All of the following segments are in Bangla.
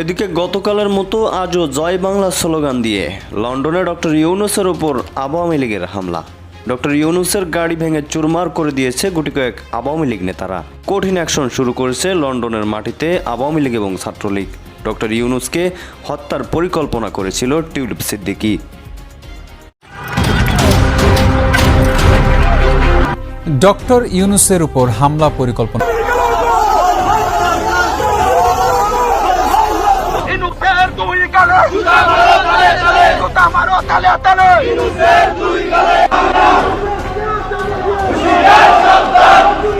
এদিকে গতকালের মতো আজও জয় বাংলা স্লোগান দিয়ে লন্ডনে ডক্টর ইউনুসের ওপর আওয়ামী লীগের হামলা। ডক্টর ইউনুসের গাড়ি ভেঙে চুরমার করে দিয়েছে গুটি কয়েক আওয়ামী লীগ নেতারা। কঠিন অ্যাকশন শুরু করেছে লন্ডনের মাটিতে আওয়ামী লীগ এবং ছাত্রলীগ। ডক্টর ইউনুসকে হত্যার পরিকল্পনা করেছিল টিউলিপ সিদ্দিকী। ডক্টর ইউনুসের উপর হামলা পরিকল্পনা ইনুসের দুই গালে জুতা মারো তালে তালে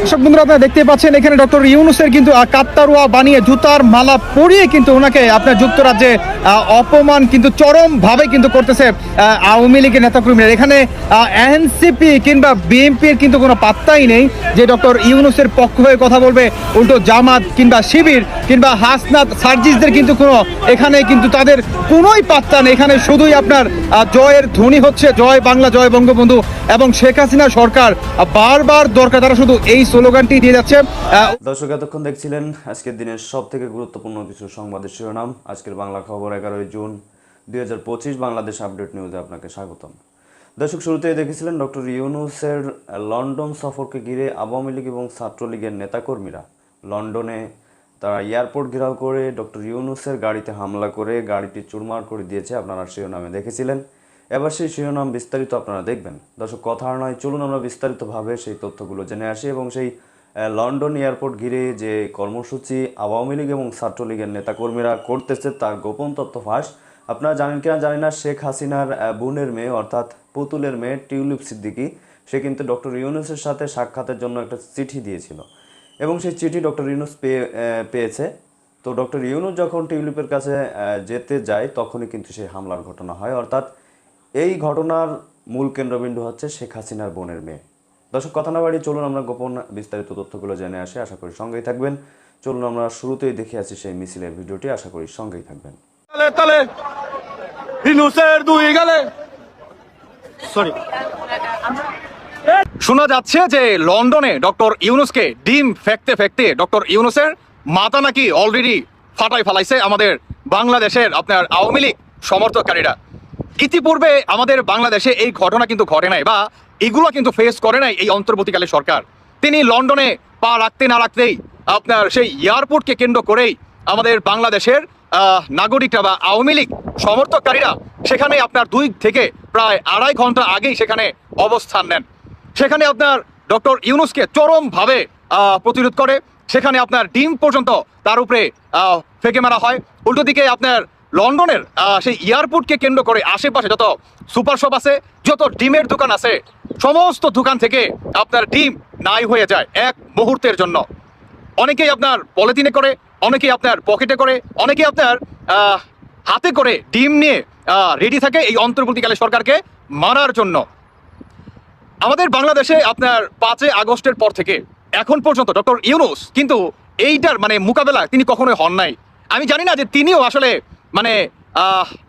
দর্শক বন্ধুরা, আপনারা দেখতে পাচ্ছেন, এখানে ডক্টর ইউনুসের কিন্তু কাত্তারুয়া বানিয়ে জুতার মালা পরিয়ে কিন্তু ওনাকে আপনার যুক্তরাজ্যে অপমান কিন্তু চরম ভাবে কিন্তু করতেছে আওয়ামী লীগের নেতাকর্মীরা। এখানে এনসিপি কিংবা বিএনপির কিন্তু কোনো পাত্তাই নেই যে ডক্টর ইউনুসের পক্ষ হয়ে কথা বলবে, উল্টো জামাত কিংবা শিবির কিংবা হাসনাত সার্জিসদের কিন্তু কোনো, এখানে কিন্তু তাদের কোনোই পাত্তা নেই। এখানে শুধুই আপনার জয়ের ধ্বনি হচ্ছে, জয় বাংলা, জয় বঙ্গবন্ধু এবং শেখ হাসিনা সরকার বারবার দরকার, তারা শুধু এই স্লোগানটি দিয়ে যাচ্ছে। দর্শক, এতক্ষণ দেখছিলেন আজকের দিনের সব থেকে গুরুত্বপূর্ণ কিছু সংবাদের শিরোনাম। আজকের বাংলা খবর এগারোই জুন দুই হাজার পঁচিশ বাংলাদেশ আপডেট নিউজে আপনাকে স্বাগতম। দর্শক, শুরুতেই দেখেছিলেন ডক্টর ইউনুসের লন্ডন সফরকে ঘিরে আওয়ামী লীগ এবং ছাত্রলীগের নেতাকর্মীরা। লন্ডনে তারা এয়ারপোর্ট ঘেরাও করে ডক্টর ইউনুসের গাড়িতে হামলা করে গাড়িটি চুরমার করে দিয়েছে। আপনারা শিরোনামে দেখেছিলেন। এবার সেই শিরোনাম বিস্তারিত আপনারা দেখবেন। দর্শক, কথা নয়, চলুন আমরা বিস্তারিতভাবে সেই তথ্যগুলো জেনে আসি এবং সেই লন্ডন এয়ারপোর্ট ঘিরে যে কর্মসূচি আওয়ামী লীগ এবং ছাত্রলীগের নেতাকর্মীরা করতেছে তার গোপন তথ্য ফাঁস। আপনারা জানেন কিনা জানি না, শেখ হাসিনার বোনের মেয়ে, অর্থাৎ পুতুলের মেয়ে টিউলিপ সিদ্দিকী, সে কিন্তু ডক্টর ইউনুসের সাথে সাক্ষাতের জন্য একটা চিঠি দিয়েছিল। এবং সেই চিঠি ডক্টর ইউনুস পেয়ে পেয়েছে। তো ডক্টর ইউনুস যখন টিউলিপের কাছে যেতে যায়, তখনই কিন্তু সেই হামলার ঘটনা হয়। অর্থাৎ এই ঘটনার মূল কেন্দ্রবিন্দু হচ্ছে শেখ হাসিনার বোনের মেয়ে। দর্শক কথা না বাড়িয়ে চলুন আমরা গোপন বিস্তারিত তথ্যগুলো জেনে আসি। আশা করি সঙ্গেই থাকবেন। চলুন আমরা শুরুতেই দেখে আসি সেই মিছিলের ভিডিওটি। আশা করি সঙ্গেই থাকবেন। তালে তালে দুই গালে। সরি শোনা যাচ্ছে যে লন্ডনে ডক্টর ইউনুসকে ডিম ফেকতে ফেকতে ডক্টর ইউনুসের মাথা নাকি অলরেডি ফাটাই ফালাইছে আমাদের বাংলাদেশের আপনার আওয়ামী লীগ সমর্থককারীরা। ইতিপূর্বে আমাদের বাংলাদেশে এই ঘটনা কিন্তু ঘটে নাই বা এগুলো কিন্তু ফেস করে নাই এই অন্তর্বর্তীকালে সরকার। তিনি লন্ডনে পা রাখতে না রাখতেই আপনার সেই এয়ারপোর্টকে কেন্দ্র করেই আমাদের বাংলাদেশের নাগরিকরা বা আওয়ামী লীগ সমর্থককারীরা সেখানে আপনার দুই থেকে প্রায় আড়াই ঘণ্টা আগেই সেখানে অবস্থান নেন। সেখানে আপনার ডক্টর ইউনুসকে চরমভাবে প্রতিরোধ করে। সেখানে আপনার ডিম পর্যন্ত তার উপরে ফেঁকে মারা হয়। উল্টো দিকে আপনার লন্ডনের সেই এয়ারপোর্টকে কেন্দ্র করে আশেপাশে যত সুপার শপ আছে, যত ডিমের দোকান আছে, সমস্ত দোকান থেকে আপনার ডিম নাই হয়ে যায় এক মুহূর্তের জন্য। অনেকেই আপনার পলিথিনে করে, অনেকেই আপনার পকেটে করে, অনেকেই আপনার হাতে করে ডিম নিয়ে রেডি থাকে এই অন্তর্বর্তীকালে সরকারকে মারার জন্য। আমাদের বাংলাদেশে আপনার পাঁচই আগস্টের পর থেকে, এখন পর্যন্ত ডক্টর ইউনুস কিন্তু এইটার মানে মোকাবেলা তিনি কখনোই হন নাই। আমি জানি না যে তিনিও আসলে মানে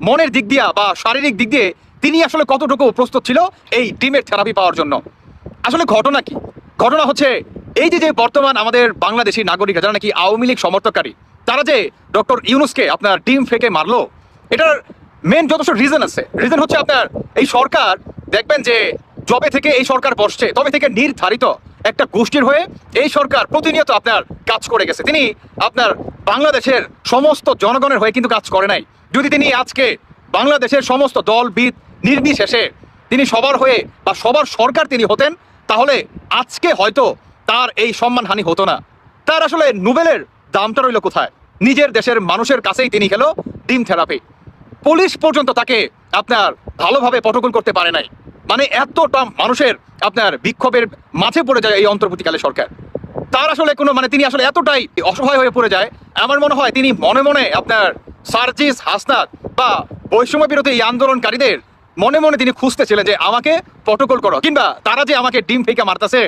মনের দিক দিয়া বা শারীরিক দিক দিয়ে তিনি আসলে কতটুকু প্রস্তুত ছিল এই টিমের থেরাপি পাওয়ার জন্য। আসলে ঘটনা কি? ঘটনা হচ্ছে এই যে যে বর্তমান আমাদের বাংলাদেশি নাগরিকরা, যারা নাকি আওয়ামী লীগ সমর্থককারী, তারা যে ডক্টর ইউনুসকে আপনার ডিম ফেকে মারলো, এটার মেন যথেষ্ট রিজন আছে। রিজন হচ্ছে আপনার, এই সরকার, দেখবেন যে জবে থেকে এই সরকার বসছে, তবে থেকে নির্ধারিত একটা গোষ্ঠীর হয়ে এই সরকার প্রতিনিয়ত আপনার কাজ করে গেছে। তিনি আপনার বাংলাদেশের সমস্ত জনগণের হয়ে কিন্তু কাজ করে নাই। যদি তিনি আজকে বাংলাদেশের সমস্ত দল বিদ নির্বিশেষে তিনি সবার হয়ে বা সবার সরকার তিনি হতেন, তাহলে আজকে হয়তো তার এই সম্মানহানি হতো না। তার আসলে নোবেলের দামটা রইল কোথায়? নিজের দেশের মানুষের কাছেই তিনি গেল ডিম থেরাপি। পুলিশ পর্যন্ত তাকে আপনার ভালোভাবে প্রটোকল করতে পারে নাই। মানে এতটা মানুষের আপনার বিক্ষোভের মাঝে পড়ে যায় এই অন্তর্বর্তীকালে সরকার। তার আসলে কোনো মানে তিনি আসলে এতটাই অসহায় হয়ে পড়ে যায়, আমার মনে হয় তিনি মনে মনে আপনার সার্জিস, হাসনাত বা বৈষম্য বিরোধী এই আন্দোলনকারীদের মনে মনে তিনি খুঁজতেছিলেন যে আমাকে প্রটোকল করো, কিংবা তারা যে আমাকে ডিম ফেকা মারতেছে,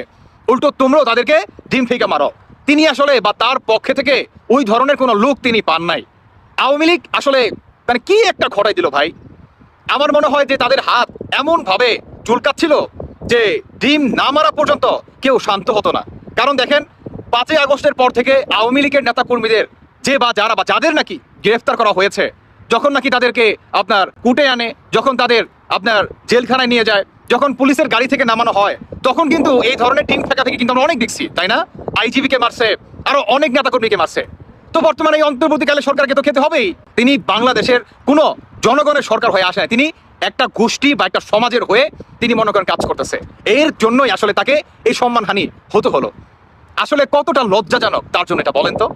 উল্টো তোমরাও তাদেরকে ডিম ফেকা মারো। তিনি আসলে বা তার পক্ষে থেকে ওই ধরনের কোনো লোক তিনি পান নাই। আওয়ামী লীগ আসলে মানে কি একটা ঘটাই দিল ভাই? আমার মনে হয় যে তাদের হাত এমন ভাবে চুলকাচ্ছিল যে ডিম না মারা পর্যন্ত কেউ শান্ত হতো না। কারণ দেখেন, পাঁচই আগস্টের পর থেকে আওয়ামী লীগের নেতা কর্মীদের যে বা যারা বা যাদের নাকি গ্রেফতার করা হয়েছে, যখন নাকি তাদেরকে আপনার কুটে আনে, যখন তাদের আপনার জেলখানায় নিয়ে যায়, যখন পুলিশের গাড়ি থেকে নামানো হয়, তখন কিন্তু এই ধরনের টিম থাকা থেকে কিন্তু আমরা অনেক দেখছি, তাই না? আইজিবিকে মারছে, আরও অনেক নেতাকর্মীকে মারছে। তো বর্তমানে এই অন্তর্বর্তীকালে সরকারকে তো খেতে হবেই। তিনি বাংলাদেশের কোনো জনগণের সরকার হয়ে আসে নাই। তিনি একটা গোষ্ঠী বা একটা সমাজের হয়ে তিনি মনে করেন কাজ করতেছে। এর জন্যই আসলে তাকে এই সম্মানহানি হতে হলো। আসলে কতটা লজ্জাজনক তার জন্য এটা বলেন তো।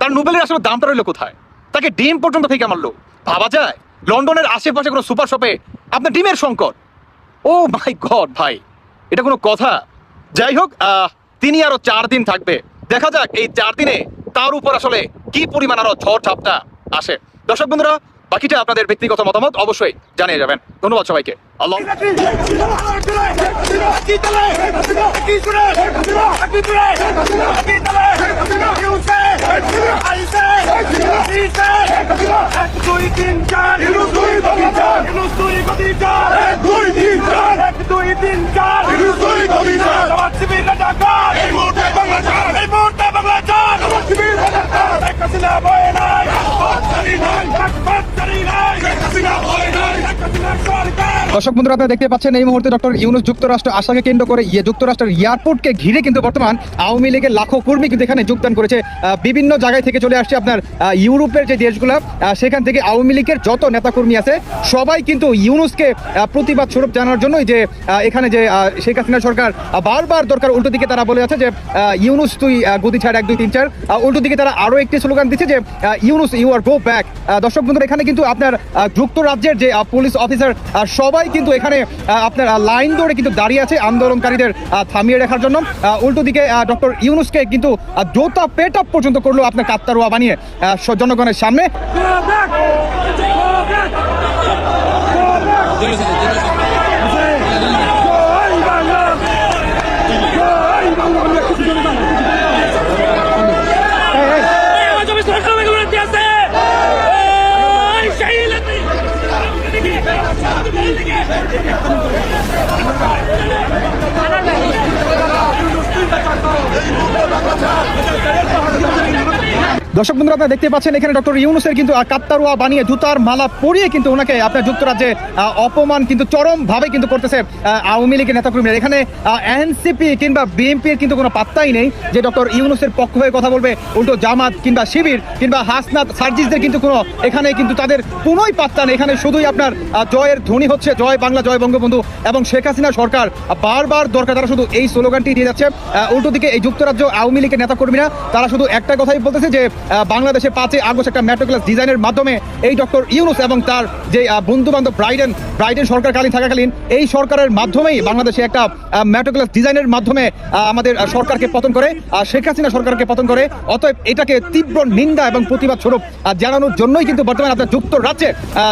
তার নোবেলের আসলে দামটা রইল কোথায়? তাকে ডিম পর্যন্ত ফেঁকে মারলো ভাবা যায়, লন্ডনের আশেপাশে কোনো সুপার শপে আপনার ডিমের সংকট। ও মাই গড ভাই, এটা কোনো কথা। যাই হোক তিনি আরও চার দিন থাকবে। দেখা যাক এই চার দিনে তার উপর আসলে কি পরিমাণ আরও ঝড় ঝাপটা আসে। দর্শক বন্ধুরা বাকিটা আপনাদের ব্যক্তিগত মতামত অবশ্যই জানিয়ে যাবেন। ধন্যবাদ সবাইকে। আল্লাহ দর্শক বন্ধুরা আপনারা দেখতে পাচ্ছেন এই মুহূর্তে ডক্টর ইউনুস যুক্তরাষ্ট্র আশাকে কেন্দ্র করে ইয়ে যুক্তরাষ্ট্রের এয়ারপোর্টকে ঘিরে কিন্তু বর্তমান আওয়ামী লীগের লাখো কর্মী কিন্তু এখানে যোগদান করেছে। বিভিন্ন জায়গায় থেকে চলে আসছে আপনার ইউরোপের যে দেশগুলো সেখান থেকে আওয়ামী লীগের যত নেতাকর্মী আছে সবাই কিন্তু ইউনুসকে প্রতিবাদ স্বরূপ জানার জন্যই যে এখানে যে শেখ হাসিনা সরকার বারবার দরকার উল্টো দিকে তারা বলে আছে যে ইউনুস তুই গতি ছাড় এক দুই তিন চার উল্টো দিকে তারা আরও একটি স্লোগান দিচ্ছে যে Yunus you are go back দর্শক বন্ধুরা এখানে কিন্তু আপনার যুক্তরাজ্যের যে পুলিশ অফিসার আহ, সবাই কিন্তু এখানে আহ, আপনার লাইন ধরে কিন্তু দাঁড়িয়ে আছে আন্দোলনকারীদের থামিয়ে রাখার জন্য। আহ, উল্টো দিকে ডক্টর ইউনুসকে কিন্তু জোতা পেট আপ পর্যন্ত করল আপনার কাত্তারুয়া বানিয়ে জনগণের সামনে। ありがとう দর্শক বন্ধুরা, আপনারা দেখতে পাচ্ছেন, এখানে ডক্টর ইউনুসের কিন্তু কাত্তারুয়া বানিয়ে জুতার মালা পরিয়ে কিন্তু ওনাকে, আপনার যুক্তরাজ্যে অপমান কিন্তু চরম ভাবে কিন্তু করতেছে আওয়ামী লীগের নেতাকর্মীরা। এখানে এনসিপি কিংবা বিএনপির কিন্তু কোনো পাত্তাই নেই যে ডক্টর ইউনুসের পক্ষ হয়ে কথা বলবে, উল্টো জামাত কিংবা শিবির কিংবা হাসনাত সার্জিসদের কিন্তু কোনো, এখানে কিন্তু তাদের কোনোই পাত্তা নেই। এখানে শুধুই আপনার জয়ের ধ্বনি হচ্ছে, জয় বাংলা, জয় বঙ্গবন্ধু এবং শেখ হাসিনা সরকার। বারবার দরকার, তারা শুধু এই স্লোগানটি দিয়ে যাচ্ছে। উল্টো দিকে এই যুক্তরাজ্য আওয়ামী লীগের নেতাকর্মীরা, তারা শুধু একটা কথাই বলতেছে যে বাংলাদেশে পাঁচই আগস্ট একটা মেট্রোক্লাস ডিজাইনের মাধ্যমে এই ডক্টর ইউনুস এবং তার যে বন্ধু বান্ধব ব্রাইডেন ব্রাইডেন সরকারকালীন থাকাকালীন, এই সরকারের মাধ্যমেই বাংলাদেশে একটা মেট্রোক্লাস ডিজাইনের মাধ্যমে আমাদের সরকারকে পতন করে শেখ হাসিনা সরকারকে পতন করে। অতএব এটাকে তীব্র নিন্দা এবং প্রতিবাদ স্বরূপ জানানোর জন্যই কিন্তু বর্তমানে আপনার যুক্তরাজ্যে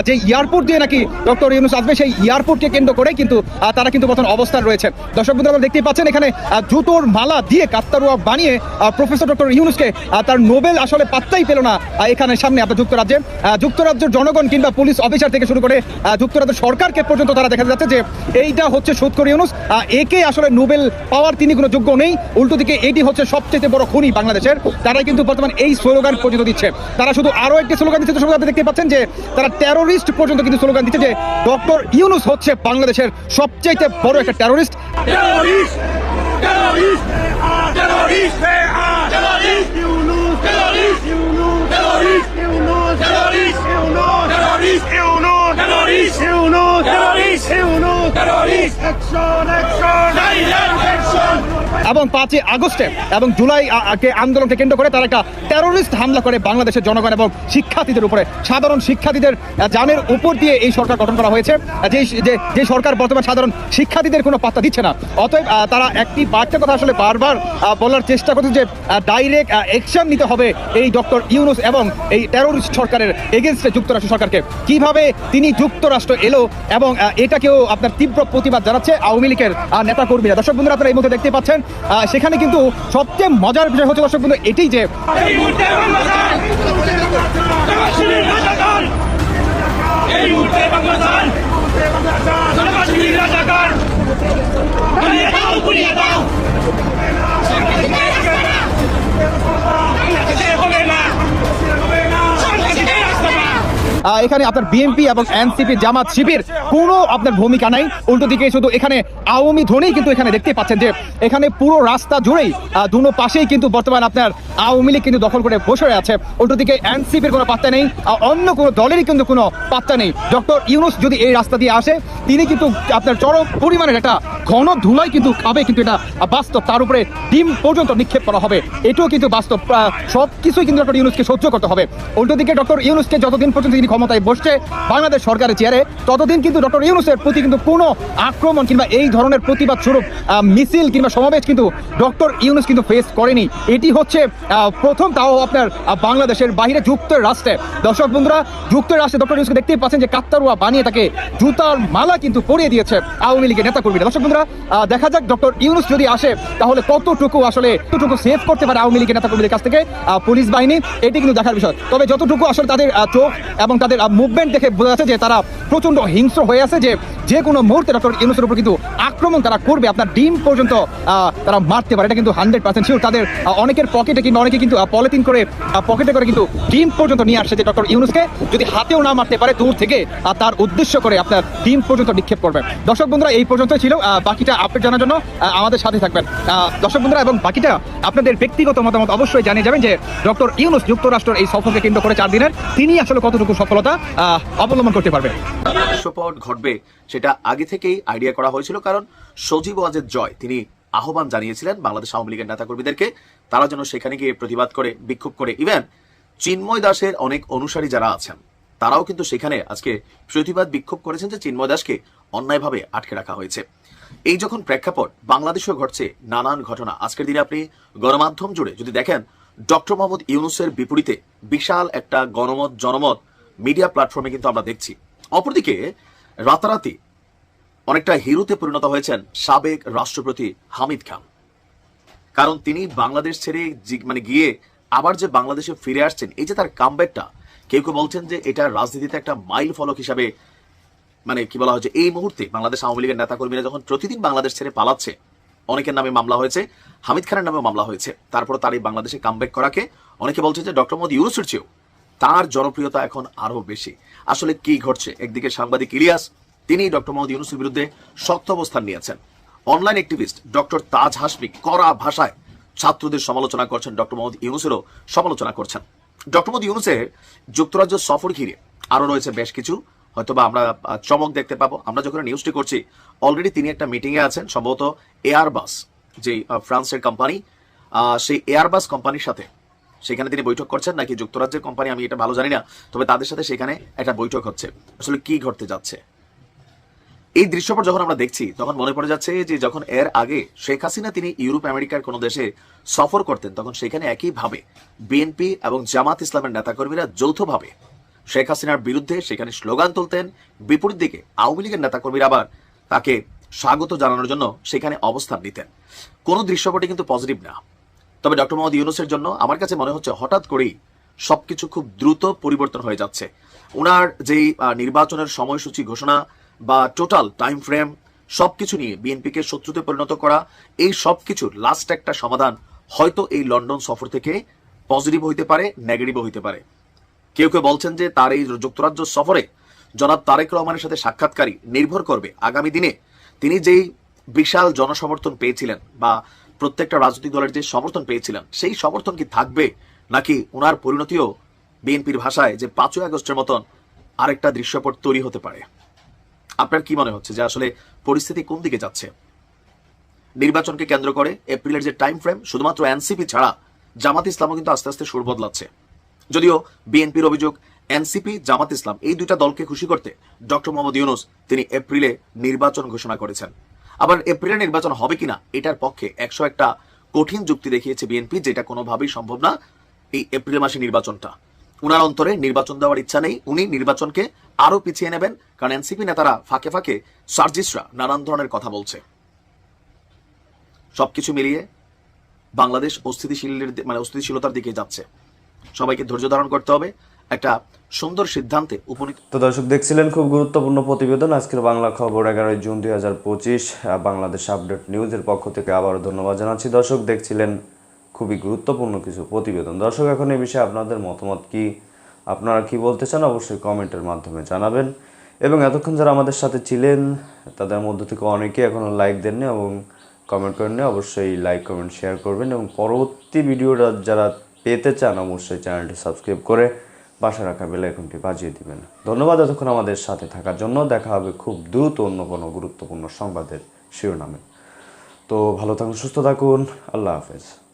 যে এয়ারপোর্ট দিয়ে নাকি ডক্টর ইউনুস আসবে, সেই এয়ারপোর্টকে কেন্দ্র করে কিন্তু তারা কিন্তু বর্তমান অবস্থান রয়েছে। দর্শক বন্ধুরা আপনারা দেখতেই পাচ্ছেন এখানে জুতোর মালা দিয়ে কাত্তারুয়া বানিয়ে প্রফেসর ডক্টর ইউনুসকে তার নোবেল আসলে পাত্তাই পেল না এখানে সামনে আপনার যুক্তরাজ্যে যুক্তরাজ্যের জনগণ কিংবা পুলিশ অফিসার থেকে শুরু করে যুক্তরাজ্য সরকারকে পর্যন্ত তারা দেখা যাচ্ছে যে এইটা হচ্ছে সুৎকর ইউনুস। একে আসলে নোবেল পাওয়ার তিনি কোনো যোগ্য নেই। উল্টো দিকে এটি হচ্ছে সবচেয়ে বড় খুনি বাংলাদেশের। তারাই কিন্তু বর্তমান এই স্লোগান পর্যন্ত দিচ্ছে। তারা শুধু আরও একটি স্লোগান দিচ্ছে আপনি দেখতে পাচ্ছেন যে তারা টেরোরিস্ট পর্যন্ত কিন্তু স্লোগান দিচ্ছে যে ডক্টর ইউনুস হচ্ছে বাংলাদেশের সবচেয়ে বড় একটা terrorist! Terrorist! Terrorist! Yunus! Terrorist! Yunus! Terrorist! Yunus! Terrorist! Yunus! Terrorist! Yunus! Terrorist! Yunus! Terrorist! Yunus! Terrorist! Action! Action! Action! এবং পাঁচই আগস্টে এবং জুলাই কে আন্দোলনকে কেন্দ্র করে তারা একটা টেরোরিস্ট হামলা করে বাংলাদেশের জনগণ এবং শিক্ষার্থীদের উপরে। সাধারণ শিক্ষার্থীদের জানের উপর দিয়ে এই সরকার গঠন করা হয়েছে। যে যে সরকার বর্তমান সাধারণ শিক্ষার্থীদের কোনো পাত্তা দিচ্ছে না। অতএব তারা একটি বার্তা কথা আসলে বারবার বলার চেষ্টা করছে যে ডাইরেক্ট অ্যাকশন নিতে হবে এই ডক্টর ইউনুস এবং এই টেরোরিস্ট সরকারের এগেনস্টে যুক্তরাষ্ট্র সরকারকে। কীভাবে তিনি যুক্তরাষ্ট্র এলো এবং এটাকেও আপনার তীব্র প্রতিবাদ জানাচ্ছে আওয়ামী লীগের নেতাকর্মীরা। দর্শক বন্ধুরা, আপনারা এই মধ্যে দেখতে পাচ্ছেন সেখানে কিন্তু সবচেয়ে মজার বিষয় হচ্ছে দর্শক বন্ধু এটাই যে এখানে আপনার বিএনপি এবং এনসিপি জামাত শিবির, কোনো আপনার ভূমিকা নাই। উল্টো দিকে শুধু এখানে আওয়ামী ধ্বনি কিন্তু এখানে দেখতে পাচ্ছেন যে এখানে পুরো রাস্তা জুড়েই দুনো পাশেই কিন্তু বর্তমান আপনার আওয়ামী লীগ কিন্তু দখল করে বসে আছে উল্টো দিকে এনসিপির কোনো পাত্তা নেই অন্য কোনো দলেরই কিন্তু কোনো পাত্তা নেই। ডক্টর ইউনুস যদি এই রাস্তা দিয়ে আসে, তিনি কিন্তু আপনার চরম পরিমাণের একটা ঘন ধুলাই কিন্তু খাবে, কিন্তু এটা বাস্তব। তার উপরে ডিম পর্যন্ত নিক্ষেপ করা হবে। এটাও কিন্তু বাস্তব। সব কিছুই কিন্তু ডক্টর ইউনুসকে সহ্য করতে হবে। উল্টো দিকে ডক্টর ইউনুসকে যতদিন পর্যন্ত তিনি ক্ষমতায় বসছে বাংলাদেশ সরকারের চেয়ারে। ততদিন কিন্তু ডক্টর ইউনুসের প্রতি কিন্তু কোনো আক্রমণ কিংবা এই ধরনের প্রতিবাদ স্বরূপ মিছিল কিংবা সমাবেশ কিন্তু ডক্টর ইউনুস কিন্তু ফেস করেনি। এটি হচ্ছে প্রথম তাও আপনার বাংলাদেশের বাইরে যুক্তরাষ্ট্রে। দর্শক বন্ধুরা, যুক্তরাষ্ট্রে ডক্টর ইউনুসকে দেখতেই পাচ্ছেন যে কাত্তারুয়া বানিয়ে তাকে জুতার মালা কিন্তু পরিয়ে দিয়েছে আওয়ামী লীগের নেতা কর্মীরা দর্শক বন্ধুরা দেখা যাক ডক্টর ইউনুস যদি আসে, তাহলে কতটুকু আসলে, কতটুকু সেভ করতে পারে আওয়ামী লীগের নেতা কর্মীদের কাছ থেকে পুলিশ বাহিনী, এটি কিন্তু দেখার বিষয়। তবে যতটুকু আসলে তাদের চোখ এবং তাদের মুভমেন্ট দেখে বোঝা যাচ্ছে যে তারা প্রচণ্ড হিংস্র হয়ে আছে, যে যে কোনো মুহূর্তে ডক্টর ইউনুসের উপর কিন্তু আক্রমণ তারা করবে। আপনার ডিম পর্যন্ত তারা মারতে পারে। এটা কিন্তু হান্ড্রেড পার্সেন্ট শিওর। তাদের অনেকের পকেটে কিংবা অনেকে কিন্তু পলিথিন করে পকেটে করে কিন্তু ডিম পর্যন্ত নিয়ে আসছে যে ডক্টর ইউনুসকে। যদি হাতেও না মারতে পারে, দূর থেকে তার উদ্দেশ্য করে আপনার ডিম পর্যন্ত নিক্ষেপ করবে। দর্শক বন্ধুরা, এই পর্যন্ত ছিল বাকিটা আপডেট জানার জন্য আমাদের সাথে থাকবেন। দর্শক বন্ধুরা, এবং বাকিটা আপনাদের ব্যক্তিগত মতামত অবশ্যই জানিয়ে যাবেন যে ডক্টর ইউনুস যুক্তরাষ্ট্রের এই সফরকে কেন্দ্র করে চার দিনের। তিনি আসলে কতটুকু সফলতা অবলম্বন করতে পারবেন দৃশ্যপট ঘটবে, সেটা আগে থেকেই আইডিয়া করা হয়েছিল, কারণ সজীব ওয়াজেদ জয়, তিনি আহ্বান জানিয়েছিলেন বাংলাদেশ আওয়ামী লীগের নেতাকর্মীদেরকে, তারা যেন সেখানে গিয়ে প্রতিবাদ করে, বিক্ষোভ করে। ইভেন চিন্ময় দাসের অনেক অনুসারী যারা আছেন, তারাও কিন্তু সেখানে আজকে প্রতিবাদ, বিক্ষোভ করেছেন যে চিন্ময় দাসকে অন্যায়ভাবে আটকে রাখা হয়েছে। এই যখন প্রেক্ষাপট বাংলাদেশেও ঘটছে, নানান ঘটনা। আজকের দিনে আপনি গণমাধ্যম জুড়ে যদি দেখেন, ডক্টর মোহাম্মদ ইউনুসের বিপরীতে বিশাল একটা গণমত, জনমত মিডিয়া প্ল্যাটফর্মে কিন্তু আমরা দেখছি। অপরদিকে, রাতারাতি অনেকটা হিরোতে পরিণত হয়েছেন সাবেক রাষ্ট্রপতি হামিদ খান। কারণ তিনি বাংলাদেশ ছেড়ে মানে গিয়ে আবার যে বাংলাদেশে ফিরে আসছেন, এই যে তার কামব্যাকটা কেউ কেউ বলছেন যে এটা রাজনীতিতে একটা মাইল ফলক হিসাবে মানে কি বলা হচ্ছে এই মুহূর্তে বাংলাদেশ আওয়ামী লীগের নেতাকর্মীরা যখন প্রতিদিন বাংলাদেশ ছেড়ে পালাচ্ছে, অনেকের নামে মামলা হয়েছে, হামিদ খানের নামে মামলা হয়েছে। তারপর তার এই বাংলাদেশে কামব্যাক করাকে অনেকে বলছে যে ডক্টর মোদী ইউনুসের চেয়েও তার জনপ্রিয়তা এখন আরও বেশি। আসলে কি ঘটছে? একদিকে সাংবাদিক ইলিয়াস, তিনি ডক্টর মোহাম্মদ ইউনুসের বিরুদ্ধে শক্ত অবস্থান নিয়েছেন। Online activist doctor Taj Hashmi কড়া ভাষায় ছাত্রদের সমালোচনা করছেন ডক্টর মোহাম্মদ ইউনুসেরও সমালোচনা করছেন। ডক্টর মোহাম্মদ ইউনুসের যুক্তরাজ্য সফর ঘিরে আরও রয়েছে বেশ কিছু। হয়তোবা আমরা চমক দেখতে পাবো। আমরা যখন নিউজটি করছি অলরেডি তিনি একটা মিটিংয়ে আছেন, সম্ভবত এয়ারবাস যে ফ্রান্সের কোম্পানি সেই এয়ারবাস কোম্পানির সাথে। সেখানে তিনি বৈঠক করছেন নাকি যুক্তরাজ্যের কোম্পানি, আমি এটা ভালো জানি না তবে তাদের সাথে সেখানে একটা বৈঠক হচ্ছে। আসলে কি ঘটতে যাচ্ছে? এই দৃশ্যপট যখন আমরা দেখছি, তখন মনে পড়ে যাচ্ছে যে যখন এর আগে শেখ হাসিনা তিনি ইউরোপ, আমেরিকার কোনো দেশে সফর করতেন, তখন সেখানে একইভাবে বিএনপি এবং জামাত ইসলামের নেতাকর্মীরা যৌথভাবে শেখ হাসিনার বিরুদ্ধে সেখানে স্লোগান তুলতেন। বিপরীত দিকে আওয়ামী লীগের নেতাকর্মীরা আবার তাকে স্বাগত জানানোর জন্য সেখানে অবস্থান নিতেন। কোনো দৃশ্যপটই কিন্তু পজিটিভ না। তবে ডক্টর মোহাম্মদ ইউনুসের জন্য আমার কাছে মনে হচ্ছে হঠাৎ করেই সবকিছু খুব দ্রুত পরিবর্তন হয়ে যাচ্ছে। ওনার যেই নির্বাচনের সময়সূচি ঘোষণা বা টোটাল টাইম ফ্রেম সবকিছু নিয়ে বিএনপিকে শত্রুতে পরিণত করা, এই সবকিছুর লাস্ট একটা সমাধান হয়তো এই লন্ডন সফর থেকে পজিটিভ হইতে পারে নেগেটিভ হইতে পারে। কেউ কেউ বলছেন যে তার এই যুক্তরাজ্য সফরে জনাব তারেক রহমানের সাথে সাক্ষাৎকারী নির্ভর করবে। আগামী দিনে তিনি যেই বিশাল জনসমর্থন পেয়েছিলেন বা প্রত্যেকটা রাজনৈতিক দলের যে সমর্থন পেয়েছিলেন সেই সমর্থন কি থাকবে? নাকি ওনার পরিণতিও বিএনপির ভাষায় যে পাঁচই আগস্টের মতন আরেকটা দৃশ্যপট তৈরি হতে পারে? আপনার কি মনে হচ্ছে যে আসলে পরিস্থিতি কোন দিকে যাচ্ছে? নির্বাচনকে কেন্দ্র করে এপ্রিলের যে টাইম ফ্রেম শুধুমাত্র এনসিপি ছাড়া জামাত ইসলামও কিন্তু আস্তে আস্তে সুর বদলাচ্ছে। যদিও বিএনপির অভিযোগ, এনসিপি, জামাত ইসলাম এই দুইটা দলকে খুশি করতে ডক্টর মোহাম্মদ ইউনুস তিনি এপ্রিলে নির্বাচন ঘোষণা করেছেন। আবার এপ্রিলে নির্বাচন হবে কিনা, এটার পক্ষে একশো একটা কঠিন যুক্তি দেখিয়েছে বিএনপি, যেটা কোনোভাবেই সম্ভব না এই এপ্রিল মাসে নির্বাচনটা। উনার অন্তরে নির্বাচন দেওয়ার ইচ্ছা নেই, উনি নির্বাচনকে আরও পিছিয়ে নেবেন, কারণ এনসিপি নেতারা ফাঁকে ফাঁকে সার্জিসরা নানান ধরনের কথা বলছে। সবকিছু মিলিয়ে বাংলাদেশ অস্থিতিশীলের মানে অস্থিতিশীলতার দিকে যাচ্ছে। সবাইকে ধৈর্য ধারণ করতে হবে একটা সুন্দর সিদ্ধান্তে উপনীত তো দর্শক দেখছিলেন খুব গুরুত্বপূর্ণ প্রতিবেদন। আজকের বাংলা খবর এগারোই জুন দুই হাজার পঁচিশ বাংলাদেশ আপডেট নিউজের পক্ষ থেকে আবারও ধন্যবাদ জানাচ্ছি। দর্শক দেখছিলেন খুবই গুরুত্বপূর্ণ কিছু প্রতিবেদন। দর্শক, এখন এই বিষয়ে আপনাদের মতামত কি? আপনারা কি বলতে চান অবশ্যই কমেন্টের মাধ্যমে জানাবেন। এবং এতক্ষণ যারা আমাদের সাথে ছিলেন, তাদের মধ্য থেকে অনেকে এখনও লাইক দেননি এবং কমেন্ট করেননি, অবশ্যই লাইক, কমেন্ট, শেয়ার করবেন এবং পরবর্তী ভিডিওটা যারা পেতে চান অবশ্যই চ্যানেলটি সাবস্ক্রাইব করে পাশে রাখা বেলাইকনটি বাজিয়ে দিবেন। ধন্যবাদ এতক্ষণ আমাদের সাথে থাকার জন্য। দেখা হবে খুব দ্রুত অন্য কোনো গুরুত্বপূর্ণ সংবাদের শিরোনামে। তো ভালো থাকুন, সুস্থ থাকুন। আল্লাহ হাফেজ।